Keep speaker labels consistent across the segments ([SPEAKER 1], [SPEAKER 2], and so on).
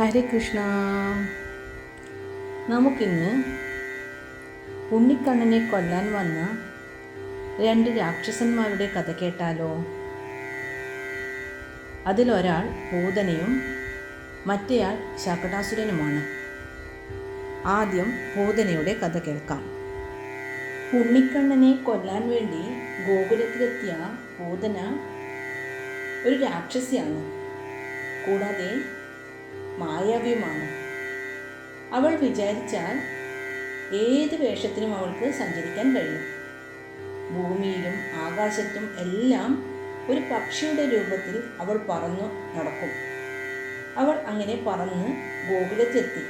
[SPEAKER 1] ഹരേ കൃഷ്ണ. നമുക്കിന്ന് ഉണ്ണിക്കണ്ണനെ കൊല്ലാൻ വന്ന രണ്ട് രാക്ഷസന്മാരുടെ കഥ കേട്ടാലോ? അതിലൊരാൾ പൂതനയും മറ്റേയാൾ ശകടാസുരനുമാണ് ആദ്യം പൂതനയുടെ കഥ കേൾക്കാം. ഉണ്ണിക്കണ്ണനെ കൊല്ലാൻ വേണ്ടി ഗോകുലത്തിലെത്തിയ പൂതന ഒരു രാക്ഷസിയാണ്. കൂടാതെ മായാവിയുമാണ്. അവൾ വിചാരിച്ചാൽ ഏത് വേഷത്തിനും അവൾക്ക് സഞ്ചരിക്കാൻ കഴിയും. ഭൂമിയിലും ആകാശത്തും എല്ലാം ഒരു പക്ഷിയുടെ രൂപത്തിൽ അവൾ പറന്നു നടക്കും. അവൾ അങ്ങനെ പറന്ന് ഗോകുലത്തെത്തി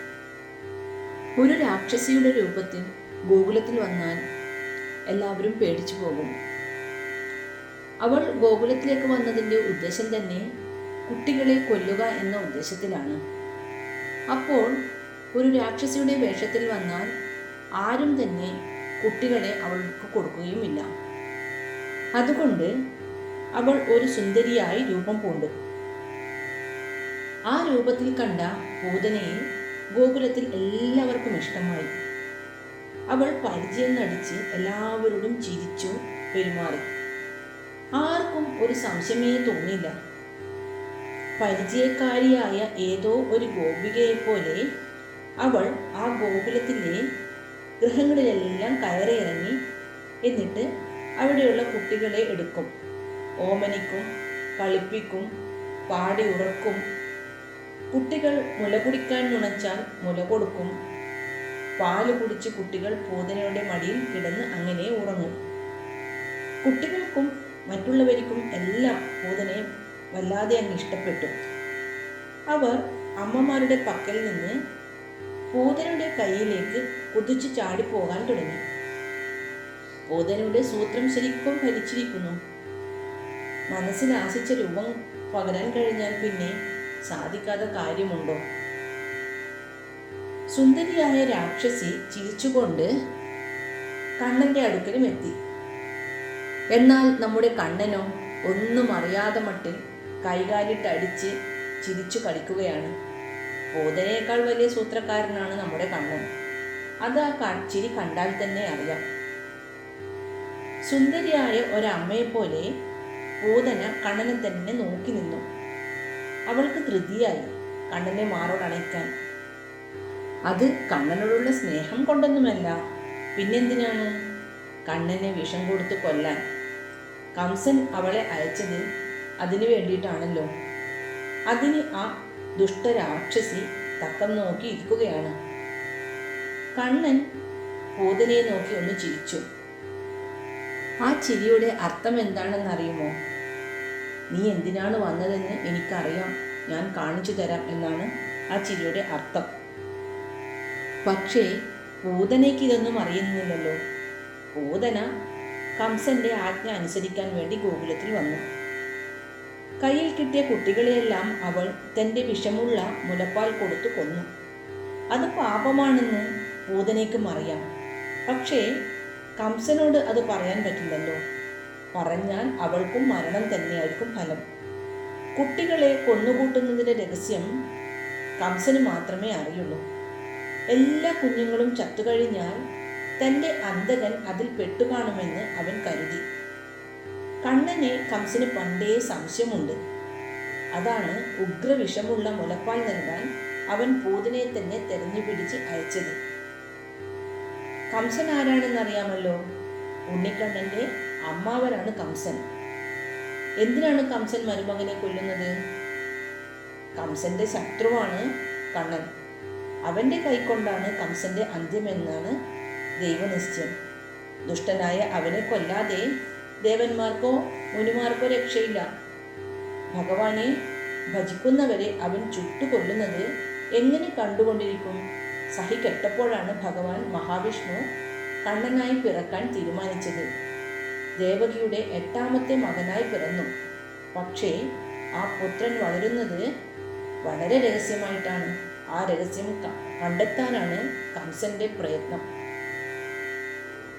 [SPEAKER 1] ഒരു രാക്ഷസിയുടെ രൂപത്തിൽ ഗോകുലത്തിൽ വന്നാൽ എല്ലാവരും പേടിച്ചു പോകും. അവൾ ഗോകുലത്തിലേക്ക് വന്നതിന്റെ ഉദ്ദേശം തന്നെ കുട്ടികളെ കൊല്ലുക എന്ന ഉദ്ദേശത്തിലാണ്. അപ്പോൾ ഒരു രാക്ഷസിയുടെ വേഷത്തിൽ വന്നാൽ ആരും തന്നെ കുട്ടികളെ അവൾക്ക് കൊടുക്കുകയുമില്ല. അതുകൊണ്ട് അവൾ ഒരു സുന്ദരിയായി രൂപം പൂണ്ടു. ആ രൂപത്തിൽ കണ്ട ഭൂതനയെ ഗോകുലത്തിൽ എല്ലാവർക്കും ഇഷ്ടമായി. അവൾ പരിചയം നടിച്ച് എല്ലാവരോടും ചിരിച്ചു പെരുമാറി. ആർക്കും ഒരു സംശയമേ തോന്നിയില്ല. പരിചയക്കാരിയായ ഏതോ ഒരു ഗോപികയെപ്പോലെ അവൾ ആ ഗോകുലത്തിലെ ഗൃഹങ്ങളിലെല്ലാം കയറിയിറങ്ങി എന്നിട്ട് അവിടെയുള്ള കുട്ടികളെ എടുക്കും. ഓമനിക്കും കളിപ്പിക്കും പാടി ഉറക്കും. കുട്ടികൾ മുല കുടിക്കാൻ നുണച്ചാൽ മുല കൊടുക്കും. പാൽ കുടിച്ച് കുട്ടികൾ പൂതനയുടെ മടിയിൽ കിടന്ന് അങ്ങനെ ഉറങ്ങും. കുട്ടികൾക്കും മറ്റുള്ളവർക്കും എല്ലാം പൂതനയെ വല്ലാതെ അങ്ങ് ഇഷ്ടപ്പെട്ടു. അവർ അമ്മമാരുടെ പക്കൽ നിന്ന് പൂതനയുടെ കയ്യിലേക്ക് കുതിച്ചു ചാടിപ്പോകാൻ തുടങ്ങി. പൂതനയുടെ സൂത്രം ശരിക്കും ഭരിച്ചിരിക്കുന്നു മനസ്സിൽ ആശിച്ച രൂപം പകരാൻ കഴിഞ്ഞാൽ പിന്നെ സാധിക്കാത്ത കാര്യമുണ്ടോ? സുന്ദരിയായ രാക്ഷസി ചിരിച്ചുകൊണ്ട് കണ്ണന്റെ അടുക്കലും എത്തി. എന്നാൽ നമ്മുടെ കണ്ണനോ ഒന്നും അറിയാതെ മട്ടിൽ കൈകാലിട്ട് അടിച്ച് ചിരിച്ചു കളിക്കുകയാണ്. പൂതനയേക്കാൾ വലിയ സൂത്രക്കാരനാണ് നമ്മുടെ കണ്ണൻ. അത് ആ ചിരി കണ്ടാൽ തന്നെ അറിയാം. സുന്ദരിയായ ഒരമ്മയെപ്പോലെ പൂതന കണ്ണനെ തന്നെ നോക്കി നിന്നു. അവൾക്ക് ധൃതിയായി കണ്ണനെ മാറോടണയ്ക്കാൻ അത് കണ്ണനോടുള്ള സ്നേഹം കൊണ്ടൊന്നുമല്ല. പിന്നെന്തിനാണ്? കണ്ണനെ വിഷം കൊടുത്ത് കൊല്ലാൻ. കംസൻ അവളെ അയച്ചത് അതിനു വേണ്ടിയിട്ടാണല്ലോ. അതിന് ആ ദുഷ്ടരാക്ഷസി തക്കം നോക്കി ഇരിക്കുകയാണ്. കണ്ണൻ പൂതനയെ നോക്കി ഒന്ന് ചിരിച്ചു. ആ ചിരിയുടെ അർത്ഥം എന്താണെന്നറിയുമോ? നീ എന്തിനാണ് വന്നതെന്ന് എനിക്കറിയാം. ഞാൻ കാണിച്ചു തരാം എന്നാണ് ആ ചിരിയുടെ അർത്ഥം. പക്ഷേ പൂതനയ്ക്ക് ഇതൊന്നും അറിയുന്നില്ലല്ലോ. പൂതന കംസന്റെ ആജ്ഞ അനുസരിക്കാൻ വേണ്ടി ഗോകുലത്തിൽ വന്നു. കയ്യിൽ കിട്ടിയ കുട്ടികളെയെല്ലാം അവൾ തന്റെ വിഷമുള്ള മുലപ്പാൽ കൊടുത്തു കൊന്നു. അത് പാപമാണെന്ന് പൂതനേക്കും അറിയാം. പക്ഷേ കംസനോട് അത് പറയാൻ പറ്റില്ലല്ലോ. പറഞ്ഞാൽ അവൾക്കും മരണം തന്നെയായിരിക്കും ഫലം. കുട്ടികളെ കൊന്നുകൂട്ടുന്നതിന്റെ രഹസ്യം കംസന് മാത്രമേ അറിയുള്ളൂ. എല്ലാ കുഞ്ഞുങ്ങളും ചത്തുകഴിഞ്ഞാൽ തന്റെ അന്തകൻ അതിൽ പെട്ടുകാണുമെന്ന് അവൻ കരുതി. കണ്ണനെ കംസിന് പണ്ടേ സംശയമുണ്ട്. അതാണ് ഉഗ്രവിഷമുള്ള മുലപ്പാൽ നൽകാൻ അവൻ പൂതിനെ തന്നെ തെരഞ്ഞു പിടിച്ച് അയച്ചത്. കംസൻ ആരാണെന്നറിയാമല്ലോ? ഉണ്ണിക്കണ്ണന്റെ അമ്മാവരാണ് കംസൻ. എന്തിനാണ് കംസൻ മരുമകനെ കൊല്ലുന്നത്? കംസന്റെ ശത്രുവാണ് കണ്ണൻ. അവന്റെ കൈക്കൊണ്ടാണ് കംസന്റെ അന്ത്യമെന്നാണ് ദൈവനിശ്ചയം. ദുഷ്ടനായ അവനെ കൊല്ലാതെ ദേവന്മാർക്കോ മുനിമാർക്കോ രക്ഷയില്ല. ഭഗവാനെ ഭജിക്കുന്നവരെ അവൻ ചുട്ടുകൊല്ലുന്നത് എങ്ങനെ കണ്ടുകൊണ്ടിരിക്കും? സഹി കെട്ടപ്പോഴാണ് ഭഗവാൻ മഹാവിഷ്ണു കണ്ണനായി പിറക്കാൻ തീരുമാനിച്ചത്. ദേവകിയുടെ എട്ടാമത്തെ മകനായി പിറന്നു. പക്ഷേ ആ പുത്രൻ വളരുന്നത് വളരെ രഹസ്യമായിട്ടാണ്. ആ രഹസ്യം കണ്ടെത്താനാണ് കംസന്റെ പ്രയത്നം.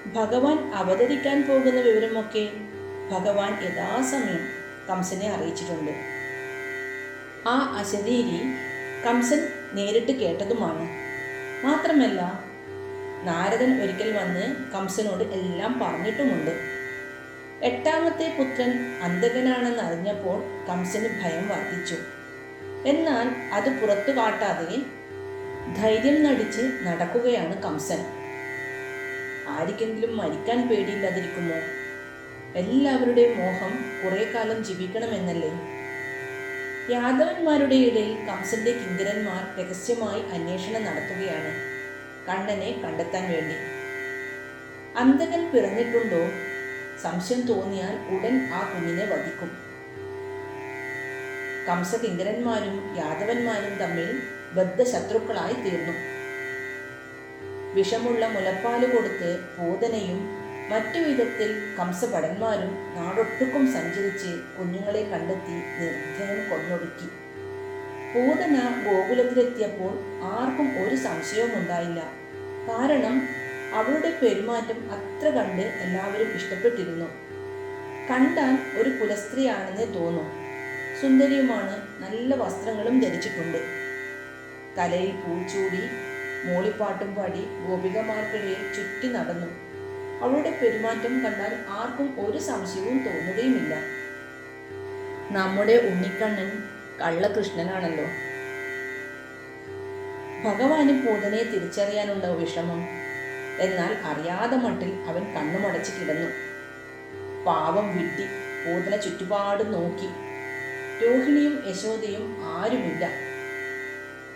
[SPEAKER 1] ഭഗവാൻ അവതരിക്കാൻ പോകുന്ന വിവരമൊക്കെ ഭഗവാൻ യഥാസമയം കംസനെ അറിയിച്ചിട്ടുണ്ട്. ആ അശരീരി കംസൻ നേരിട്ട് കേട്ടതുമാണ്. മാത്രമല്ല നാരദൻ ഒരിക്കൽ വന്ന് കംസനോട് എല്ലാം പറഞ്ഞിട്ടുമുണ്ട്. എട്ടാമത്തെ പുത്രൻ അന്ധകനാണെന്ന് അറിഞ്ഞപ്പോൾ കംസന് ഭയം വർദ്ധിച്ചു. എന്നാൽ അത് പുറത്തു കാട്ടാതെ ധൈര്യം നടിച്ച് നടക്കുകയാണ് കംസൻ. ആർക്കെങ്കിലും മരിക്കാൻ പേടിയില്ലാതിരിക്കുമോ? എല്ലാവരുടെയും മോഹം കുറെ കാലം ജീവിക്കണമെന്നല്ലേ? യാദവന്മാരുടെ ഇടയിൽ കംസന്റെ കിങ്കരന്മാർ രഹസ്യമായി അന്വേഷണം നടത്തുകയാണ് കണ്ണനെ കണ്ടെത്താൻ വേണ്ടി. അന്തകൻ പിറന്നിട്ടുണ്ടോ? സംശയം തോന്നിയാൽ ഉടൻ ആ കുഞ്ഞിനെ വധിക്കും. കംസകിങ്കരന്മാരും യാദവന്മാരും തമ്മിൽ ബദ്ധശത്രുക്കളായി തീർന്നു. വിഷമുള്ള മുലപ്പാൽ കൊടുത്ത് പൂതനയും മറ്റു വിധത്തിൽ കംസഭടന്മാരും നാടൊട്ടുക്കും സഞ്ചരിച്ച് കുഞ്ഞുങ്ങളെ കണ്ടെത്തി നിർദ്ധനം കൊന്നൊടുക്കി. പൂതന ഗോകുലത്തിലെത്തിയപ്പോൾ ആർക്കും ഒരു സംശയവും ഉണ്ടായില്ല. കാരണം അവളുടെ പെരുമാറ്റം അത്ര കണ്ട് എല്ലാവരും ഇഷ്ടപ്പെട്ടിരുന്നു. കണ്ടാൽ ഒരു കുലസ്ത്രീയാണെന്നേ തോന്നും. സുന്ദരിയുമാണ് നല്ല വസ്ത്രങ്ങളും ധരിച്ചിട്ടുണ്ട്. തലയിൽ പൂച്ചൂടി മൂളിപ്പാട്ടും പാടി ഗോപികമാർക്കിടയിൽ ചുറ്റി നടന്നു. അവളുടെ പെരുമാറ്റം കണ്ടാൽ ആർക്കും ഒരു സംശയവും തോന്നുകയുമില്ല. നമ്മുടെ ഉണ്ണിക്കണ്ണൻ കള്ളകൃഷ്ണനാണല്ലോ. ഭഗവാന് പൂതനെ തിരിച്ചറിയാനുണ്ടോ വിഷമം. എന്നാൽ അറിയാതെ മട്ടിൽ അവൻ കണ്ണുമടച്ച് കിടന്നു. പാവം വിട്ടി പൂതന ചുറ്റുപാട് നോക്കി. രോഹിണിയും യശോദയും ആരുമില്ല.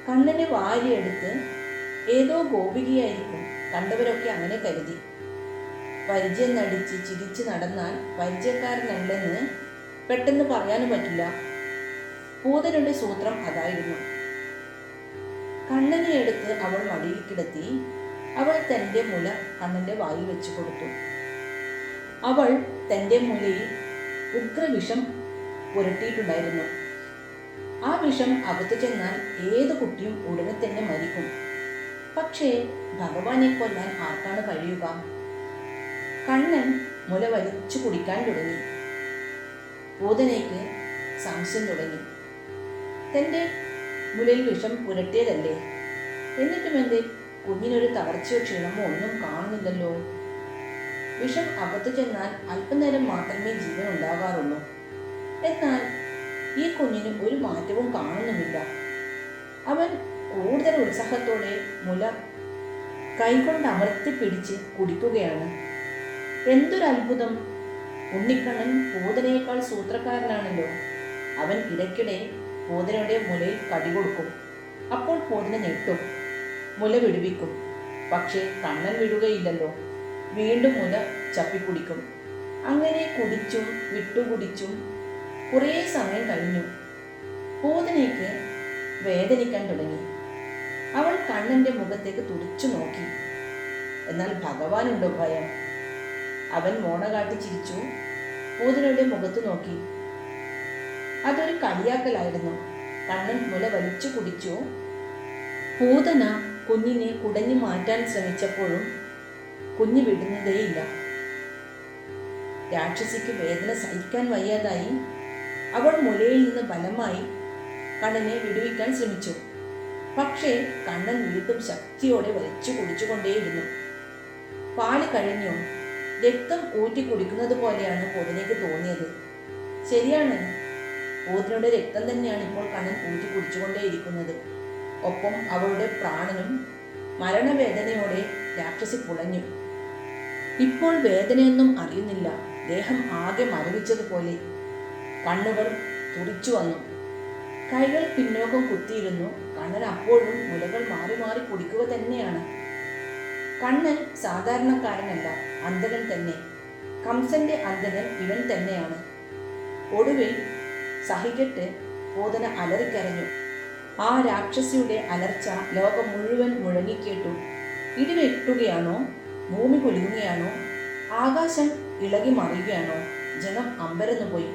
[SPEAKER 1] കണ്ണനെ വാരിയെടുത്ത് ഏതോ ഗോപികയായിരിക്കും. കണ്ടവരൊക്കെ അങ്ങനെ കരുതി. പരിചയം നടിച്ച് ചിരിച്ച് നടന്നാൽ പരിചയക്കാരനല്ലെന്ന് പെട്ടെന്ന് പറയാനും പറ്റില്ല. പൂതനുടെ സൂത്രം അതായിരുന്നു. കണ്ണനെ എടുത്ത് അവൾ മടിയിൽ കിടത്തി അവൾ തന്റെ മുല കണ്ണന്റെ വായിൽ വെച്ചു കൊടുത്തു. അവൾ തന്റെ മുലയിൽ ഉഗ്രവിഷം പുരട്ടിയിട്ടുണ്ടായിരുന്നു. ആ വിഷം അകത്തു ചെന്നാൽ ഏത് കുട്ടിയും ഉടനെ തന്നെ മരിക്കും. പക്ഷേ ഭഗവാനെ കൊല്ലാൻ ആർക്കാണ് കഴിയുക? കണ്ണൻ മുല വലിച്ചു കുടിക്കാൻ തുടങ്ങി. പൂതനയ്ക്ക് സംശയം തുടങ്ങി. തന്റെ മുലയിൽ വിഷം പുരട്ടിയതല്ലേ? എന്നിട്ടും എന്തേ കുഞ്ഞിനൊരു തളർച്ചയോ ക്ഷീണമോ ഒന്നും കാണുന്നില്ലല്ലോ. വിഷം അകത്തു ചെന്നാൽ അല്പനേരം മാത്രമേ ജീവൻ ഉണ്ടാകാറുള്ളൂ. എന്നാൽ ഈ കുഞ്ഞിന് ഒരു മാറ്റവും കാണുന്നുമില്ല. അവൻ കൂടുതൽ ഉത്സാഹത്തോടെ മുല കൈകൊണ്ട് അമർത്തി പിടിച്ച് കുടിക്കുകയാണ്. എന്തൊരു അത്ഭുതം ഉണ്ണിക്കണ്ണൻ പൂതനയേക്കാൾ സൂത്രക്കാരനാണല്ലോ. അവൻ ഇടയ്ക്കിടെ പൂതനയുടെ മുലയിൽ കടി കൊടുക്കും. അപ്പോൾ പൂതന ഞെട്ടും. മുല വിടുവിക്കും. പക്ഷേ കണ്ണൻ വിടുകയില്ലല്ലോ. വീണ്ടും മുല ചപ്പിക്കുടിക്കും. അങ്ങനെ കുടിച്ചും വിട്ടുകുടിച്ചും കുറേ സമയം കഴിഞ്ഞു. പൂതനയ്ക്ക് വേദനിക്കാൻ തുടങ്ങി. അവൾ കണ്ണന്റെ മുഖത്തേക്ക് തുടിച്ചു നോക്കി. എന്നാൽ ഭഗവാനുണ്ടോ ഭയം? അവൻ മോണ കാട്ടി ചിരിച്ചു. പൂതനയുടെ മുഖത്ത് നോക്കി. അതൊരു കളിയാക്കലായിരുന്നു. കണ്ണൻ മുല വലിച്ചു കുടിച്ചു. പൂതന കുഞ്ഞിനെ കുടഞ്ഞു മാറ്റാൻ ശ്രമിച്ചപ്പോഴും കുഞ്ഞ് വിടുന്നതേയില്ല. രാക്ഷസിക്ക് വേദന സഹിക്കാൻ വയ്യാതായി. അവൾ മുലയിൽ നിന്ന് ബലമായി കണ്ണനെ വിടുവിക്കാൻ ശ്രമിച്ചു. പക്ഷേ കണ്ണൻ വീണ്ടും ശക്തിയോടെ വലിച്ചു കുടിച്ചുകൊണ്ടേയിരുന്നു. പാൽ കഴിഞ്ഞു രക്തം ഊറ്റി കുടിക്കുന്നത് പോലെയാണ് പൂതനയ്ക്ക് തോന്നിയത്. ശരിയാണ് പൂതനയുടെ രക്തം തന്നെയാണ് ഇപ്പോൾ കണ്ണൻ ഊറ്റി കുടിച്ചുകൊണ്ടേയിരിക്കുന്നത്. ഒപ്പം അവളുടെ പ്രാണനും മരണവേദനയോടെ രാക്ഷസി പുളഞ്ഞു. ഇപ്പോൾ വേദനയൊന്നും അറിയുന്നില്ല. ദേഹം ആകെ മരവിച്ചതുപോലെ കണ്ണുകൾ തുറിച്ചു വന്നു. കൈകൾ പിന്നോക്കം കുത്തിയിരുന്നു. കണ്ണൻ അപ്പോഴും മുലകൾ മാറി മാറി കുടിക്കുക തന്നെയാണ്. കണ്ണൻ സാധാരണക്കാരനല്ല അന്ധകൻ തന്നെ. കംസന്റെ അന്ധകൻ ഇവൻ തന്നെയാണ്. ഒടുവിൽ സഹികെട്ട് പോതന അലറിക്കരഞ്ഞു. ആ രാക്ഷസിയുടെ അലർച്ച ലോകം മുഴുവൻ മുഴങ്ങിക്കേട്ടു. ഇടിവെട്ടുകയാണോ? ഭൂമി കുലുങ്ങുകയാണോ ആകാശം ഇളകി മറിയുകയാണോ? ജനം അമ്പരന്നു പോയി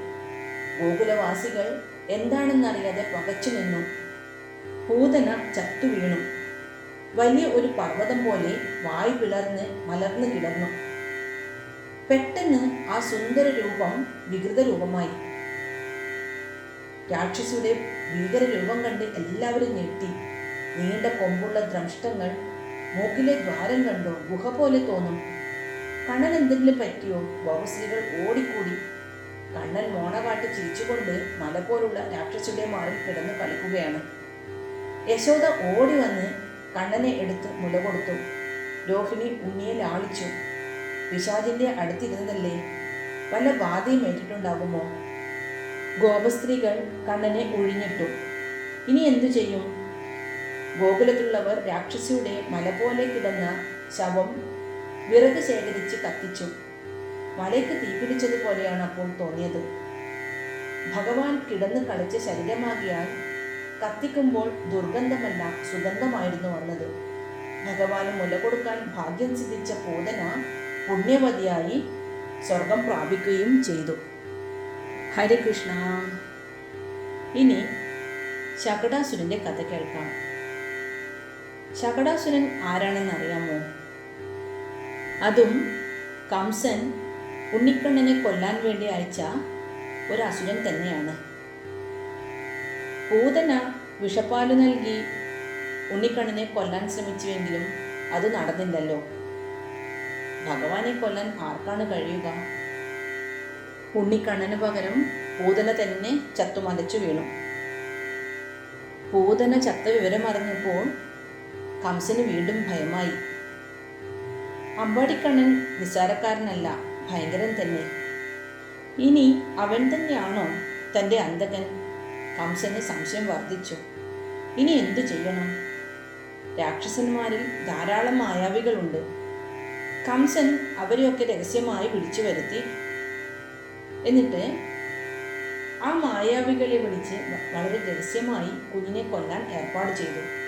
[SPEAKER 1] ഗോകുലവാസികൾ എന്താണെന്നറിയാതെ പകച്ചു നിന്നു. പൂതന ചത്തു വീണു. വലിയ ഒരു പർവതം പോലെ വായു പിളർന്ന് മലർന്നു കിടന്നു. പെട്ടെന്ന് ആ സുന്ദര രൂപം വികൃത രൂപമായി. രാക്ഷസിയുടെ ഭീകര രൂപം കണ്ട് എല്ലാവരും ഞെട്ടി. നീണ്ട കൊമ്പുള്ള ദ്രംഷ്ടങ്ങൾ മൂക്കിലെ ദ്വാരം കണ്ടോ? ഗുഹ പോലെ തോന്നും. കണ്ണൻ എന്തെങ്കിലും പറ്റിയോ? ബൗസ്ലികൾ ഓടിക്കൂടി. കണ്ണൻ മോണകാട്ടി ചിരിച്ചുകൊണ്ട് മല പോലുള്ള രാക്ഷസിയുടെ മാറിൽ കിടന്ന് കളിക്കുകയാണ്. യശോദ ഓടി വന്ന് കണ്ണനെ എടുത്ത് മുല കൊടുത്തു. രോഹിണി ഉണ്ണിയെ ലാളിച്ചു. പിശാചിന്റെ അടുത്തിരുന്നതല്ലേ? വല്ല ബാധയും ഏറ്റിട്ടുണ്ടാകുമോ? ഗോപസ്ത്രീകൾ കണ്ണനെ ഒഴിഞ്ഞിട്ടു. ഇനി എന്തു ചെയ്യും? ഗോകുലത്തിലുള്ളവർ രാക്ഷസിയുടെ മല പോലെ കിടന്ന ശവം വിറക് ശേഖരിച്ച് കത്തിച്ചു. മലയ്ക്ക് തീപിടിച്ചതുപോലെയാണ് അപ്പോൾ തോന്നിയത്. ഭഗവാൻ കിടന്ന് കളിച്ച ശരീരമാകിയാൽ കത്തിക്കുമ്പോൾ ദുർഗന്ധമല്ല സുഗന്ധമായിരുന്നു വന്നത്. ഭഗവാന് മുല കൊടുക്കാൻ ഭാഗ്യം സിദ്ധിച്ച പൂതന പുണ്യവതിയായി സ്വർഗം പ്രാപിക്കുകയും ചെയ്തു. ഹരികൃഷ്ണ ഇനി ശകടാസുരന്റെ കഥ കേൾക്കാം. ശകടാസുരൻ ആരാണെന്ന് അറിയാമോ? അതും കംസൻ ഉണ്ണിക്കണ്ണനെ കൊല്ലാൻ വേണ്ടി അയച്ച ഒരു അസുരൻ തന്നെയാണ്. പൂതന വിഷപ്പാൽ നൽകി ഉണ്ണിക്കണ്ണനെ കൊല്ലാൻ ശ്രമിച്ചുവെങ്കിലും അത് നടന്നില്ലല്ലോ. ഭഗവാനെ കൊല്ലാൻ ആർക്കാണ് കഴിയുക? ഉണ്ണിക്കണ്ണന് പകരം പൂതന തന്നെ ചത്തുമലച്ചു വീണു. പൂതന ചത്ത വിവരം അറിഞ്ഞപ്പോൾ കംസന് വീണ്ടും ഭയമായി. അമ്പാടിക്കണ്ണൻ നിസ്സാരക്കാരനല്ല ഭയങ്കരൻ തന്നെ. ഇനി അവൻ തന്നെയാണോ തന്റെ അന്തകൻ കംസന് സംശയം വർദ്ധിച്ചു. ഇനി എന്തു ചെയ്യണം? രാക്ഷസന്മാരിൽ ധാരാളം മായാവികളുണ്ട്. കംസൻ അവരെയൊക്കെ രഹസ്യമായി വിളിച്ചു വരുത്തി. എന്നിട്ട് ആ മായാവികളെ വിളിച്ച് വളരെ രഹസ്യമായി കുഞ്ഞിനെ കൊല്ലാൻ ഏർപ്പാട് ചെയ്തു.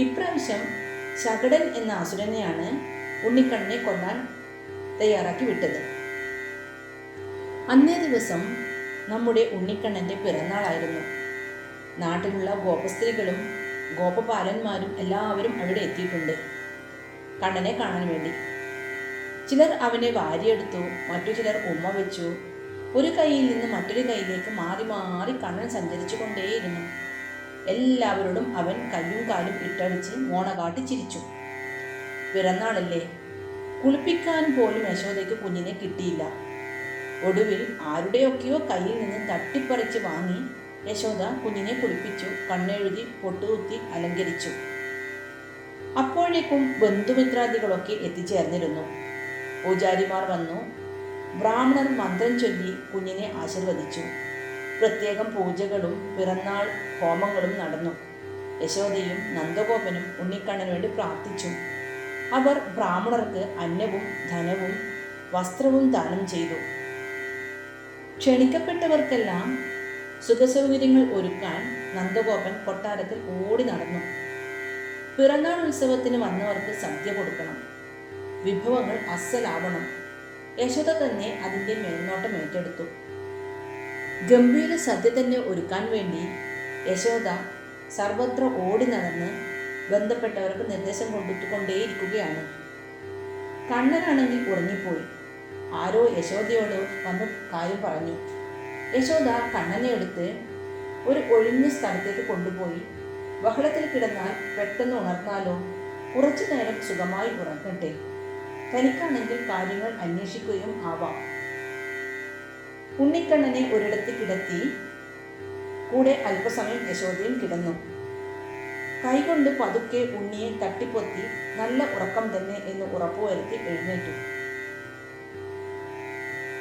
[SPEAKER 1] ഇപ്രാവശ്യം ശകടൻ എന്ന അസുരനെയാണ് ഉണ്ണിക്കണ്ണനെ കൊല്ലാൻ തയ്യാറാക്കി വിട്ടത്. അന്നേ ദിവസം നമ്മുടെ ഉണ്ണിക്കണ്ണന്റെ പിറന്നാളായിരുന്നു. നാട്ടിലുള്ള ഗോപസ്ത്രീകളും ഗോപപാലന്മാരും എല്ലാവരും അവിടെ എത്തിയിട്ടുണ്ട്. കണ്ണനെ കാണാൻ വേണ്ടി. ചിലർ അവനെ വാരിയെടുത്തു മറ്റു ചിലർ ഉമ്മ വെച്ചു. ഒരു കൈയിൽ നിന്ന് മറ്റൊരു കൈയിലേക്ക് മാറി മാറി കണ്ണൻ സഞ്ചരിച്ചു കൊണ്ടേയിരുന്നു എല്ലാവരോടും അവൻ കയ്യും കാലും ഇട്ടടിച്ച് മോണ ചിരിച്ചു. പിറന്നാളല്ലേ? കുളിപ്പിക്കാൻ പോലും യശോദയ്ക്ക് കുഞ്ഞിനെ കിട്ടിയില്ല. ഒടുവിൽ ആരുടെയൊക്കെയോ കയ്യിൽ നിന്ന് തട്ടിപ്പറിച്ച് വാങ്ങി യശോദ കുഞ്ഞിനെ കുളിപ്പിച്ചു കണ്ണെഴുതി പൊട്ടുകുത്തി അലങ്കരിച്ചു. അപ്പോഴേക്കും ബന്ധുമിത്രാദികളൊക്കെ എത്തിച്ചേർന്നിരുന്നു. പൂജാരിമാർ വന്നു. ബ്രാഹ്മണർ മന്ത്രം ചൊല്ലി കുഞ്ഞിനെ ആശീർവദിച്ചു. പ്രത്യേകം പൂജകളും പിറന്നാൾ ഹോമങ്ങളും നടന്നു. യശോദയും നന്ദഗോപനും ഉണ്ണിക്കണ്ണന് വേണ്ടി പ്രാർത്ഥിച്ചു. അവർ ബ്രാഹ്മണർക്ക് അന്നവും ധനവും വസ്ത്രവും ദാനം ചെയ്തു. ക്ഷണിക്കപ്പെട്ടവർക്കെല്ലാം സുഖസൗകര്യങ്ങൾ ഒരുക്കാൻ നന്ദഗോപൻ കൊട്ടാരത്തിൽ ഓടി നടന്നു. പിറന്നാൾ ഉത്സവത്തിന് വന്നവർക്ക് സദ്യ കൊടുക്കണം. വിഭവങ്ങൾ അസലാവണം. യശോദ തന്നെ അതിന്റെ മേൽനോട്ടം ഏറ്റെടുത്തു. ഗംഭീര സദ്യ തന്നെ ഒരുക്കാൻ വേണ്ടി യശോദ സർവത്ര ഓടി നടന്ന് ബന്ധപ്പെട്ടവർക്ക് നിർദ്ദേശം കൊടുത്തുകൊണ്ടേയിരിക്കുകയാണ്. കണ്ണനാണെങ്കിൽ ഉറങ്ങിപ്പോയി. ആരോ യശോദയോട് വന്ന് കാര്യം പറഞ്ഞു. യശോദ കണ്ണനെ എടുത്ത് ഒരു ഒഴിഞ്ഞ സ്ഥലത്തേക്ക് കൊണ്ടുപോയി. ബഹളത്തിൽ കിടന്നാൽ പെട്ടെന്ന് ഉണർന്നാലോ കുറച്ചു നേരം സുഖമായി ഉറങ്ങട്ടെ തനിക്കാണെങ്കിൽ കാര്യങ്ങൾ അന്വേഷിക്കുകയും ആവാം. ഉണ്ണിക്കണ്ണനെ ഒരിടത്ത് കിടത്തി കൂടെ അല്പസമയം യശോദയും കിടന്നു. കൈകൊണ്ട് പതുക്കെ ഉണ്ണിയെ തട്ടിപ്പൊത്തി നല്ല ഉറക്കം തന്നെ എന്ന് ഉറപ്പുവരുത്തി എഴുന്നേറ്റു.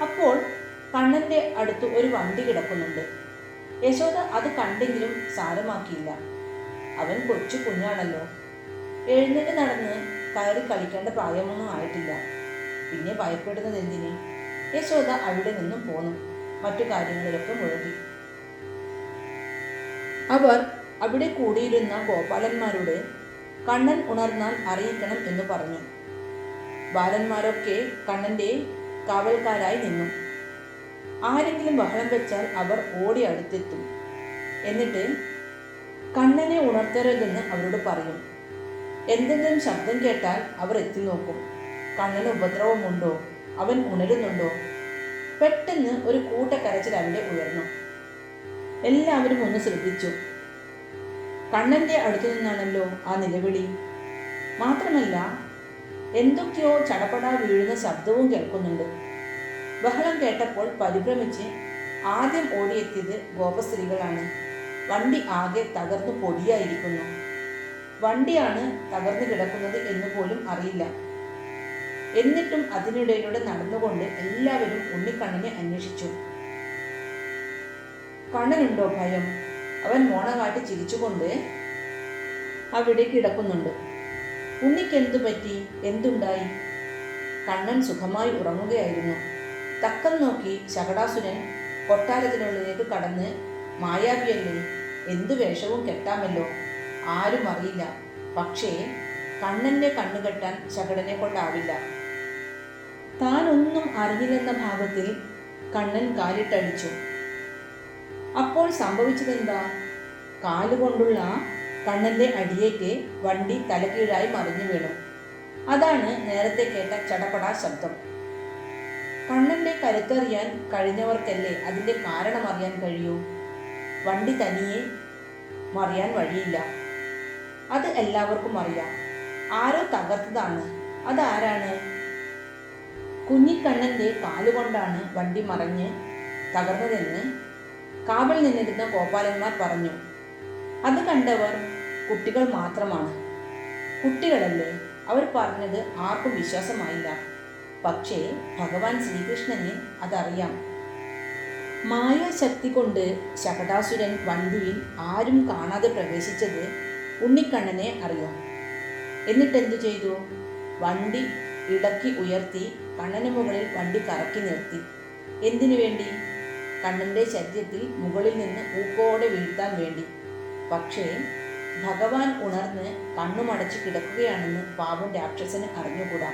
[SPEAKER 1] അപ്പോൾ കണ്ണന്റെ അടുത്ത് ഒരു വണ്ടി കിടക്കുന്നുണ്ട്. യശോദ അത് കണ്ടെങ്കിലും സാരമാക്കിയില്ല. അവൻ കൊച്ചു കുഞ്ഞാണല്ലോ. എഴുന്നേറ്റ് നടന്ന് കയറി കളിക്കേണ്ട പ്രായമൊന്നും ആയിട്ടില്ല. പിന്നെ ഭയപ്പെടുന്നത് എന്തിന്? യശോദ അവിടെ നിന്നും പോന്നു. മറ്റു കാര്യങ്ങളിലൊക്കെ മുഴുകി അവർ അവിടെ കൂടിയിരുന്ന ഗോപാലന്മാരുടെ കണ്ണൻ ഉണർന്നാൽ അറിയിക്കണം എന്ന് പറഞ്ഞു. ബാലന്മാരൊക്കെ കണ്ണന്റെ കാവൽക്കാരായി നിന്നു. ആരെങ്കിലും ബഹളം വെച്ചാൽ അവർ ഓടി അടുത്തെത്തും. എന്നിട്ട് കണ്ണനെ ഉണർത്തരുതെന്ന് അവരോട് പറയും. എന്തെങ്കിലും ശബ്ദം കേട്ടാൽ അവർ എത്തി നോക്കും കണ്ണന് ഉപദ്രവമുണ്ടോ? അവൻ ഉണരുന്നുണ്ടോ? പെട്ടെന്ന് ഒരു കൂട്ടക്കരച്ചിൽ അവിടെ ഉയർന്നു. എല്ലാവരും ഒന്ന് ശ്രദ്ധിച്ചു. കണ്ണന്റെ അടുത്തു നിന്നാണല്ലോ ആ നിലവിളി. മാത്രമല്ല എന്തൊക്കെയോ ചടപടാ വീഴുന്ന ശബ്ദവും കേൾക്കുന്നുണ്ട്. ബഹളം കേട്ടപ്പോൾ പരിഭ്രമിച്ച് ആദ്യം ഓടിയെത്തിയത് ഗോപസ്ത്രീകളാണ്. വണ്ടി ആകെ തകർന്നു പൊടിയായിരിക്കുന്നു. വണ്ടിയാണ് തകർന്നു കിടക്കുന്നത് എന്ന് പോലും അറിയില്ല. എന്നിട്ടും അതിനിടയിലൂടെ നടന്നുകൊണ്ട് എല്ലാവരും ഉണ്ണിക്കണ്ണനെ അന്വേഷിച്ചു. കണ്ണനുണ്ടോ ഭയം? അവൻ മോണ കാട്ടി ചിരിച്ചുകൊണ്ട് അവിടെ കിടക്കുന്നുണ്ട്. ഉണ്ണിക്ക് എന്തു പറ്റി? എന്തുണ്ടായി? കണ്ണൻ സുഖമായി ഉറങ്ങുകയായിരുന്നു. തക്കം നോക്കി ശകടാസുരൻ കൊട്ടാരത്തിനുള്ളിലേക്ക് കടന്ന് മായാവിയല്ലേ എന്തു വേഷവും കെട്ടാമല്ലോ? ആരും അറിയില്ല. പക്ഷേ കണ്ണന്റെ കണ്ണുകെട്ടാൻ ശകടനെ കൊണ്ടാവില്ല. താനൊന്നും അറിഞ്ഞില്ലെന്ന ഭാഗത്തിൽ കണ്ണൻ കാലിട്ടടിച്ചു. അപ്പോൾ സംഭവിച്ചതെന്താ? കാലുകൊണ്ടുള്ള കണ്ണന്റെ അടിയേറ്റ് വണ്ടി തലകീഴായി മറിഞ്ഞു വീണു. അതാണ് നേരത്തെ കേട്ട ചടപടാ ശബ്ദം. കണ്ണന്റെ കരുത്തറിയാൻ കഴിഞ്ഞവർക്കല്ലേ അതിന്റെ കാരണം അറിയാൻ കഴിയൂ? വണ്ടി തനിയെ മറിയാൻ വഴിയില്ല. അത് എല്ലാവർക്കും അറിയാം. ആരോ തകർത്തതാണ്. അതാരാണ്? കുഞ്ഞിക്കണ്ണന്റെ കാലുകൊണ്ടാണ് വണ്ടി മറിഞ്ഞ് തകർന്നതെന്ന് കാവൽ നിന്നിരുന്ന ഗോപാലന്മാർ പറഞ്ഞു. അത് കണ്ടവർ കുട്ടികൾ മാത്രമാണ്. കുട്ടികളല്ലേ? അവർ പറഞ്ഞത് ആർക്കും വിശ്വാസമായില്ല. പക്ഷേ ഭഗവാൻ ശ്രീകൃഷ്ണന് അതറിയാം. മായാശക്തി കൊണ്ട് ശകടാസുരൻ വണ്ടിയിൽ ആരും കാണാതെ പ്രവേശിച്ചത് ഉണ്ണിക്കണ്ണനെ അറിയാം. എന്നിട്ടെന്തു ചെയ്തു? വണ്ടി ഇടക്കി ഉയർത്തി കണ്ണന് മുകളിൽ വണ്ടി കറക്കി നിർത്തി. എന്തിനു വേണ്ടി? കണ്ണന്റെ ശരീരത്തിൽ മുകളിൽ നിന്ന് ഊക്കോടെ വീഴ്ത്താൻ വേണ്ടി. പക്ഷേ ഭഗവാൻ ഉണർന്ന് കണ്ണുമടച്ച് കിടക്കുകയാണെന്ന് പാവം രാക്ഷസന് അറിഞ്ഞുകൂടാ.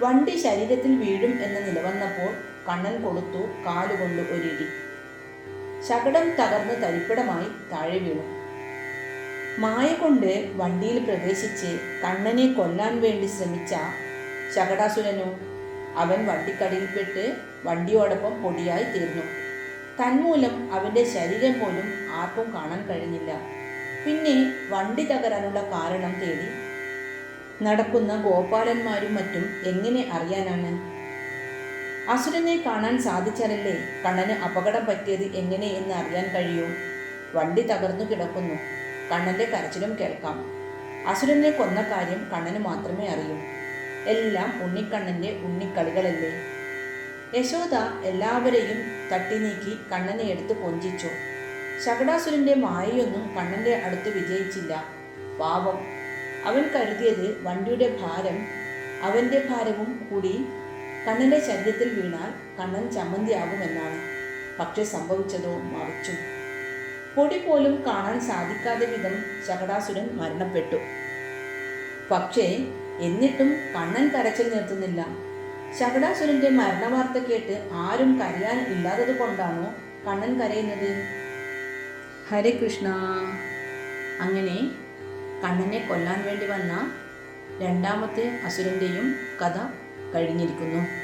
[SPEAKER 1] വണ്ടി ശരീരത്തിൽ വീഴും എന്ന് നിലവന്നപ്പോൾ കണ്ണൻ കൊടുത്തു കാലുകൊണ്ട് ഒരിടി. ശകടം തകർന്ന് തരിപ്പിടമായി താഴെ വീണു. മായ കൊണ്ട് വണ്ടിയിൽ പ്രവേശിച്ച് കണ്ണനെ കൊല്ലാൻ വേണ്ടി ശ്രമിച്ച ശകടാസുരനോ അവൻ വണ്ടിക്കടിയിൽപ്പെട്ട് വണ്ടിയോടൊപ്പം പൊടിയായി തീർന്നു. തന്മൂലം അവന്റെ ശരീരം പോലും ആർക്കും കാണാൻ കഴിഞ്ഞില്ല. പിന്നെ വണ്ടി തകരാനുള്ള കാരണം തേടി നടക്കുന്ന ഗോപാലന്മാരും മറ്റും എങ്ങനെ അറിയാനാണ്? അസുരനെ കാണാൻ സാധിച്ചാലല്ലേ കണ്ണന് അപകടം പറ്റിയത് എങ്ങനെ എന്ന് അറിയാൻ കഴിയൂ? വണ്ടി തകർന്നു കിടക്കുന്നു. കണ്ണന്റെ കരച്ചിലും കേൾക്കാം. അസുരനെ കൊന്ന കാര്യം കണ്ണന് മാത്രമേ അറിയൂ. എല്ലാം ഉണ്ണിക്കണ്ണന്റെ ഉണ്ണിക്കളികളല്ലേ. യശോദ എല്ലാവരെയും തട്ടി നീക്കി കണ്ണനെ എടുത്ത് കൊഞ്ചിച്ചു. ശകടാസുരന്റെ മായയൊന്നും കണ്ണന്റെ അടുത്ത് വിജയിച്ചില്ല. പാപം അവൻ കരുതിയത് വണ്ടിയുടെ ഭാരം അവന്റെ ഭാരവും കൂടി കണ്ണന്റെ ശരീരത്തിൽ വീണാൽ കണ്ണൻ ചമ്മന്തിയാകുമെന്നാണ് പക്ഷെ സംഭവിച്ചതോ മറിച്ചു. പൊടി പോലും കാണാൻ സാധിക്കാതെ വിധം ശകടാസുരൻ മരണപ്പെട്ടു. പക്ഷേ എന്നിട്ടും കണ്ണൻ കരച്ചിൽ നിർത്തുന്നില്ല. ശകടാസുരന്റെ മരണവാർത്ത കേട്ട് ആരും കരയാൻ ഇല്ലാത്തത് കൊണ്ടാണോ കണ്ണൻ കരയുന്നത്? ഹരേ കൃഷ്ണ. അങ്ങനെ കണ്ണനെ കൊല്ലാൻ വേണ്ടി വന്ന രണ്ടാമത്തെ അസുരന്റെയും കഥ കഴിഞ്ഞിരിക്കുന്നു.